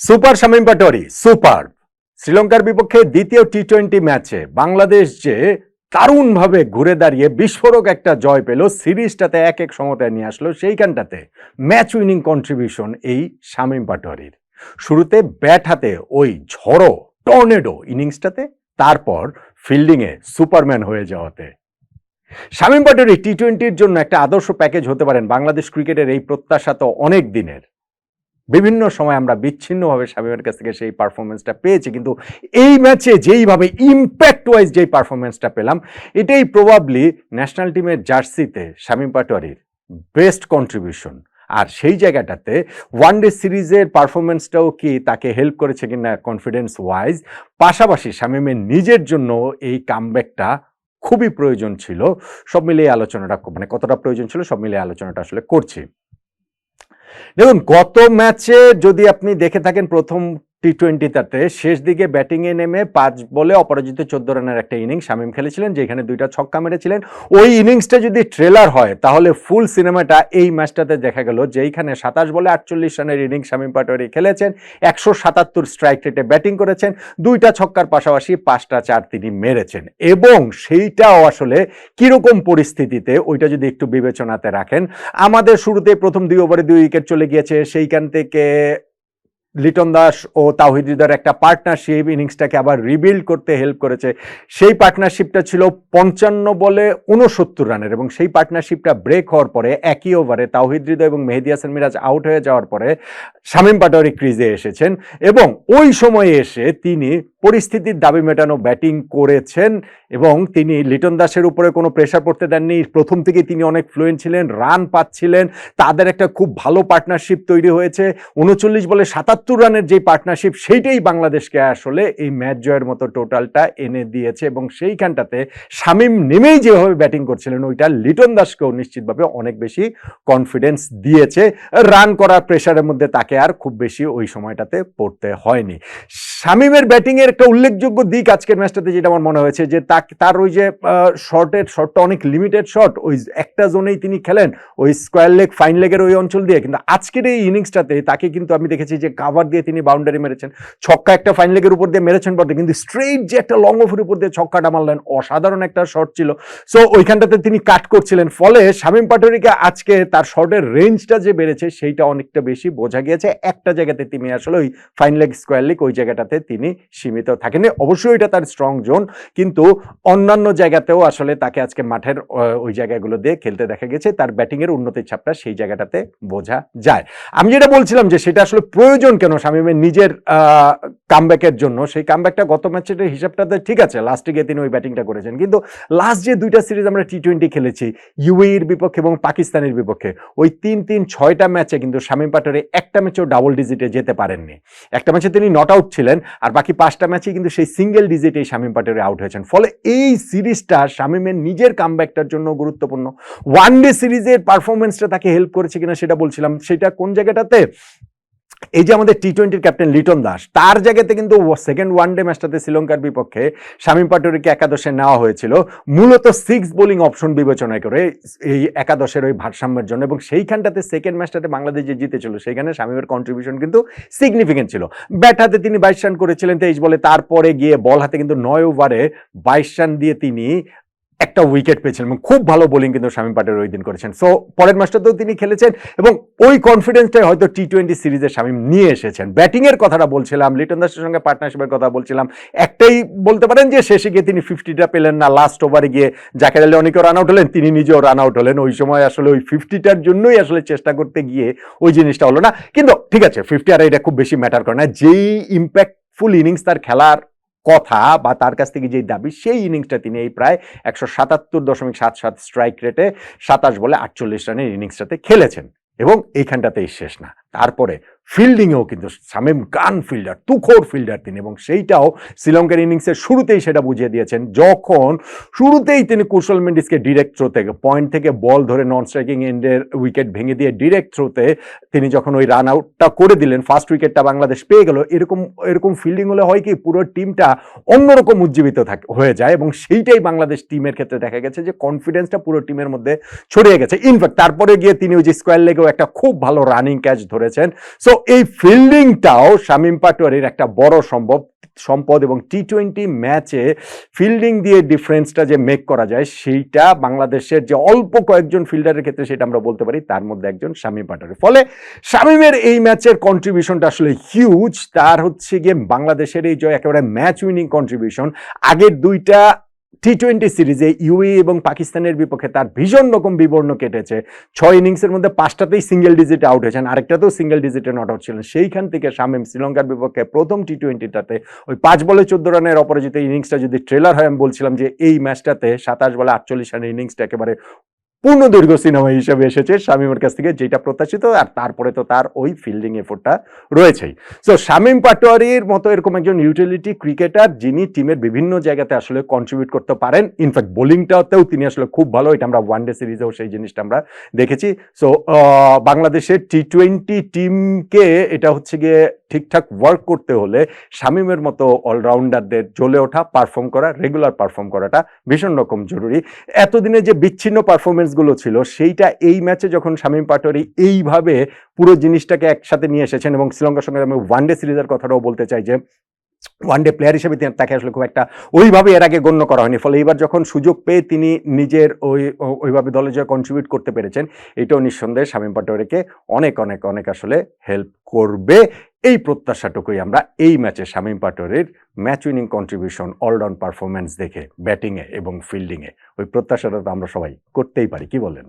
Super Shamim Patwari, super. শ্রীলঙ্কার বিপক্ষে দ্বিতীয় টি টোয়েন্টি ম্যাচে বাংলাদেশ যে দারুণভাবে ঘুরে দাঁড়িয়ে বিস্ফোরক একটা জয় পেল, সিরিজটাতে এক এক সমতায় নিয়ে আসলো, সেইখানটাতে ম্যাচ উইনিং কন্ট্রিবিউশন এই শামীম পাটোয়ারির। শুরুতে ব্যাট হাতে ওই ঝড়ো টর্নেডো ইনিংসটাতে তারপর ফিল্ডিংয়ে সুপারম্যান হয়ে যাওয়াতে। শামীম পাটোয়ারি টি টোয়েন্টির জন্য একটা আদর্শ প্যাকেজ হতে পারেন বাংলাদেশ ক্রিকেটের এই প্রত্যাশা তো অনেক দিনের। বিভিন্ন সময় আমরা বিচ্ছিন্নভাবে শামীমের কাছ থেকে সেই পারফরমেন্সটা পেয়েছি, কিন্তু এই ম্যাচে যেইভাবে ইম্প্যাক্ট ওয়াইজ যেই পারফরমেন্সটা পেলাম, এটাই প্রবাবলি ন্যাশনাল টিমের জার্সিতে শামীম পাটোয়ারির বেস্ট কন্ট্রিবিউশন আর সেই জায়গাটাতে ওয়ান ডে সিরিজের পারফরমেন্সটাও কি তাকে হেল্প করেছে কিনা কনফিডেন্স ওয়াইজ পাশাপাশি শামীমের নিজের জন্য এই কামব্যাকটা খুবই প্রয়োজন ছিল। সব মিলিয়ে আলোচনাটা মানে কতটা প্রয়োজন ছিল, সব মিলিয়ে আলোচনাটা আসলে করছি। দেখুন গত ম্যাচে যদি আপনি দেখে থাকেন প্রথম টি টোয়েন্টিটাতে শেষ দিকে ব্যাটিংয়ে নেমে পাঁচ বলে অপরাজিত চোদ্দ রানের একটা ইনিংস শামিম খেলেছিলেন, যেখানে দুইটা ছক্কা মেরেছিলেন। ওই ইনিংসটা যদি ট্রেলার হয়, তাহলে ফুল সিনেমাটা এই ম্যাচটাতে দেখা গেল, যেইখানে সাতাশ বলে আটচল্লিশ রানের ইনিংস শামিম পাটোয়ারি খেলেছেন, একশো সাতাত্তর স্ট্রাইক রেটে ব্যাটিং করেছেন, দুইটা ছক্কার পাশাপাশি পাঁচটা চার তিনি মেরেছেন। এবং সেইটাও আসলে কীরকম পরিস্থিতিতে, ওইটা যদি একটু বিবেচনাতে রাখেন, আমাদের শুরুতে প্রথম দুই ওভারে দুই উইকেট চলে গিয়েছে, সেইখান থেকে লিটন দাস ও তাহিদিদার একটা পার্টনারশিপ ইনিংসটাকে আবার রিবিল্ড করতে হেল্প করেছে। সেই পার্টনারশিপটা ছিল পঞ্চান্ন বলে উনসত্তর রানের এবং সেই পার্টনারশিপটা ব্রেক হওয়ার পরে একই ওভারে তাহিদ হৃদয় এবং মেহেদি হাসান মিরাজ আউট হয়ে যাওয়ার পরে শামীম পাটোয়ারি ক্রিজে এসেছেন এবং ওই সময়ে এসে তিনি পরিস্থিতির দাবি মেটানো ব্যাটিং করেছেন এবং তিনি লিটন দাসের উপরে কোনো প্রেশার পড়তে দেননি। প্রথম থেকে তিনি অনেক ফ্লুয়েন্ট ছিলেন রান পাচ্ছিলেন। তাদের একটা খুব ভালো পার্টনারশিপ তৈরি হয়েছে। উনচল্লিশ বলে সাতাত্তর রানের যে পার্টনারশিপ সেইটাই বাংলাদেশকে আসলে এই ম্যাচ জয়ের মতো টোটালটা এনে দিয়েছে এবং সেইখানটাতে শামীম নেমেই যেভাবে ব্যাটিং করছিলেন, ওইটা লিটন দাসকেও নিশ্চিতভাবে অনেক বেশি কনফিডেন্স দিয়েছে। রান করার প্রেশারের মধ্যে তাকে আর খুব বেশি ওই সময়টাতে পড়তে হয়নি। শামীমের ব্যাটিংয়ের একটা উল্লেখযোগ্য দিক আজকের ম্যাচটাতে যেটা আমার মনে হয়েছে, যে তার ওই যে শর্টের শর্টটা অনেক লিমিটেড শট ওই একটা জোনেই তিনি খেলেন, ওই স্কোয়ার লেগ ফাইন লেগের ওই অঞ্চল দিয়ে। কিন্তু আজকের এই ইনিংসটাতে তাকে কিন্তু আমি দেখেছি যে কাভার দিয়ে তিনি বাউন্ডারি মেরেছেন। ছক্কা একটা ফাইন লেগের উপর দিয়ে মেরেছেন বটে, কিন্তু স্ট্রেইট যে একটা লং অফের উপর দিয়ে ছক্কাটা মারলেন, অসাধারণ একটা শট ছিল। সো ওইখানটাতে তিনি কাট করছিলেন। ফলে শামীম পাটোয়ারিকে আজকে তার শর্টের রেঞ্জটা যে বেড়েছে, সেইটা অনেকটা বেশি বোঝা গিয়েছে। একটা জায়গাতে তিনি আসলে ওই ফাইন লেগ স্কোয়ার লেগ ওই জায়গাটাতে তিনি সীমিত থাকেন অবশ্যই এটা তার স্ট্রং জোন কিন্তু অন্যান্য জায়গাতেও আসলে তাকে আজকে মাঠের ওই জায়গাগুলো দিয়ে খেলতে দেখা গেছে। তার ব্যাটিং এর উন্নতির ছাপটা সেই জায়গাটাতে বোঝা যায়। আমি যেটা বলছিলাম যে সেটা আসলে প্রয়োজন কেন শামীমের নিজের কামব্যাকের জন্য? সেই কামব্যাকটা গত ম্যাচের হিসাবটাতে ঠিক আছে লাস্টে গিয়ে তিনি ওই ব্যাটিংটা করেছেন। কিন্তু লাস্ট যে দুইটা সিরিজ আমরা টি টোয়েন্টি খেলেছি ইউএইর বিপক্ষে এবং পাকিস্তানের বিপক্ষে, ওই তিন তিন ছয়টা ম্যাচে কিন্তু শামীম পাটোয়ারি একটা ম্যাচেও ডাবল ডিজিটে যেতে পারেননি। একটা ম্যাচে তিনি নট আউট ছিলেন আর বাকি পাঁচটা ম্যাচে কিন্তু সেই সিঙ্গেল ডিজিটেই শামীম পাটোয়ারি আউট হয়েছেন। ফলে এই সিরিজটা শামীমের নিজের কামব্যাকটার জন্য গুরুত্বপূর্ণ। ওয়ান ডে সিরিজের পারফরমেন্সটা তাকে হেল্প করেছে কিনা সেটা বলছিলাম। সেটা কোন জায়গাটাতে? এই যে আমাদের টি টোয়েন্টির ক্যাপ্টেন লিটন দাস, তার জায়গাতে কিন্তু সেকেন্ড ওয়ান ডে ম্যাচটাতে শ্রীলঙ্কার বিপক্ষে শামীম পাটোয়ারিকে একাদশে নেওয়া হয়েছিল। মূলত সিক্স বোলিং অপশন বিবেচনা করে এই একাদশের ওই ভারসাম্যের জন্য এবং সেইখানটাতে সেকেন্ড ম্যাচটাতে বাংলাদেশ যে জিতেছিল, সেইখানে শামীমের কন্ট্রিবিউশন কিন্তু সিগনিফিকেন্ট ছিল। ব্যাট হাতে তিনি বাইশ রান করেছিলেন তেইশ বলে, তারপরে গিয়ে বল হাতে কিন্তু নয় ওভারে বাইশ রান দিয়ে তিনি একটা উইকেট পেয়েছিলেন এবং খুব ভালো বোলিং কিন্তু শামীম পাটের ওই দিন করেছেন। সো পরের ম্যাচটাতেও তিনি খেলেছেন এবং ওই কনফিডেন্সটাই হয়তো টি টোয়েন্টি সিরিজে শামীম নিয়ে এসেছেন। ব্যাটিংয়ের কথাটা বলছিলাম, লিটন দাসের সঙ্গে পার্টনারশিপের কথা বলছিলাম, একটাই বলতে পারেন যে শেষে গিয়ে তিনি ফিফটিটা পেলেন না লাস্ট ওভারে গিয়ে জাকের আলী অনেকেও রান আউট হলেন, তিনি নিজেও রান আউট হলেন। ওই সময় আসলে ওই ফিফটিটার জন্যই আসলে চেষ্টা করতে গিয়ে ওই জিনিসটা হলো না। কিন্তু ঠিক আছে ফিফটি আর এটা খুব বেশি ম্যাটার করে না। যেই ইম্প্যাক্টফুল ইনিংস তার খেলার কথা বা তার কাছ থেকে যে দাবি, সেই ইনিংসটা তিনি এই প্রায় একশো সাতাত্তর দশমিক সাত সাত স্ট্রাইক রেটে সাতাশ বলে আটচল্লিশ রানের ইনিংসটাতে খেলেছেন। এবং এইখানটাতেই শেষ না। তারপরে ফিল্ডিংয়েও কিন্তু শামীম গান ফিল্ডার তুখোর ফিল্ডার তিনি এবং সেইটাও শ্রীলঙ্কার ইনিংসের শুরুতেই সেটা বুঝিয়ে দিয়েছেন। যখন শুরুতেই তিনি কুশল মেন্ডিসকে ডিরেক্ট থ্রো থেকে পয়েন্ট থেকে বল ধরে নন স্ট্রাইকিং এন্ডের উইকেট ভেঙে দিয়ে ডিরেক্ট থ্রোতে তিনি যখন ওই রান আউটটা করে দিলেন ফার্স্ট উইকেটটা বাংলাদেশ পেয়ে গেল, এরকম এরকম ফিল্ডিং হলে হয় কি, পুরো টিমটা অন্যরকম উজ্জীবিত থাকে, হয়ে যায় এবং সেইটাই বাংলাদেশ টিমের ক্ষেত্রে দেখা গেছে যে কনফিডেন্সটা পুরো টিমের মধ্যে ছড়িয়ে গেছে। ইনফ্যাক্ট তারপরে গিয়ে তিনি ওই যে স্কোয়ার লেগেও একটা খুব ভালো রানিং ক্যাচ ধরেছেন। সো এই ফিল্ডিংটাও শামীম পাটোয়ারির একটা বড় সম্ভব সম্পদ এবং টি টোয়েন্টি ম্যাচে ফিল্ডিং দিয়ে ডিফারেন্সটা যে মেক করা যায়, সেইটা বাংলাদেশের যে অল্প কয়েকজন ফিল্ডারের ক্ষেত্রে সেটা আমরা বলতে পারি, তার মধ্যে একজন শামীম পাটোয়ারি। ফলে শামীমের এই ম্যাচের কন্ট্রিবিউশনটা আসলে হিউজ তার হচ্ছে গিয়ে বাংলাদেশের এই জয় একেবারে ম্যাচ উইনিং কন্ট্রিবিউশন আগের দুইটা টি টোয়েন্টি সিরিজে ইউএ এবং পাকিস্তানের বিপক্ষে তার ভীষণ রকম বিবর্ণ কেটেছে। ছয় ইনিংসের মধ্যে পাঁচটাতেই সিঙ্গেল ডিজিটে আউট হয়েছেন, আরেকটাতেও সিঙ্গেল ডিজিটে নট আউট ছিলেন। সেইখান থেকে শামিম শ্রীলঙ্কার বিপক্ষে প্রথম টি টোয়েন্টিটাতে ওই পাঁচ বলে চোদ্দ রানের অপরাজিত ইনিংসটা যদি ট্রেলার হয়, আমি বলছিলাম যে এই ম্যাচটাতে সাতাশ বলে আটচল্লিশ রানের ইনিংসটা একেবারে পূর্ণ দৈর্ঘ্য সিনেমা হিসেবে এসেছে শামীমের কাছ থেকে, যেটা প্রত্যাশিত, আর তারপরে তো তার ওই ফিল্ডিং এফোর্টটা রয়েছেই। সো শামীম পাটোয়ারির মতো এরকম একজন ইউটিলিটি ক্রিকেটার যিনি টিমের বিভিন্ন জায়গাতে আসলে কন্ট্রিবিউট করতে পারেন। ইনফ্যাক্ট বোলিংটাতেও তিনি আসলে খুব ভালো, এটা আমরা ওয়ানডে সিরিজেও সেই জিনিসটা আমরা দেখেছি। সো বাংলাদেশের টি টোয়েন্টি টিমকে এটা হচ্ছে গিয়ে ঠিকঠাক ওয়ার্ক করতে হলে শামিমের মতো অলরাউন্ডারদের জ্বলে ওঠা পারফর্ম করা রেগুলার পারফর্ম করাটা ভীষণ রকম জরুরি। এতদিনে যে বিচ্ছিন্ন পারফরমেন্সগুলো ছিল, সেইটা এই ম্যাচে যখন শামিম পাটোয়ারি এইভাবে পুরো জিনিসটাকে একসাথে নিয়ে এসেছেন এবং শ্রীলঙ্কার সঙ্গে আমি ওয়ানডে সিরিজের কথাটাও বলতে চাই যে ওয়ানডে প্লেয়ার হিসেবে তাকে আসলে খুব একটা ওইভাবে এর আগে গণ্য করা হয়নি। ফলে এবার যখন সুযোগ পেয়ে তিনি নিজের ওই ওইভাবে দলে যে কন্ট্রিবিউট করতে পেরেছেন, এটাও নিঃসন্দেহে শামীম পাটোয়ারিকে অনেক অনেক অনেক আসলে হেল্প করবে। এই প্রত্যাশাটুকুই আমরা এই ম্যাচে Shamim পাটোয়ারির match winning contribution allround performance দেখে ব্যাটিংয়ে এবং ফিল্ডিংয়ে ওই প্রত্যাশাটা তো আমরা সবাই করতেই পারি, কি বলেন?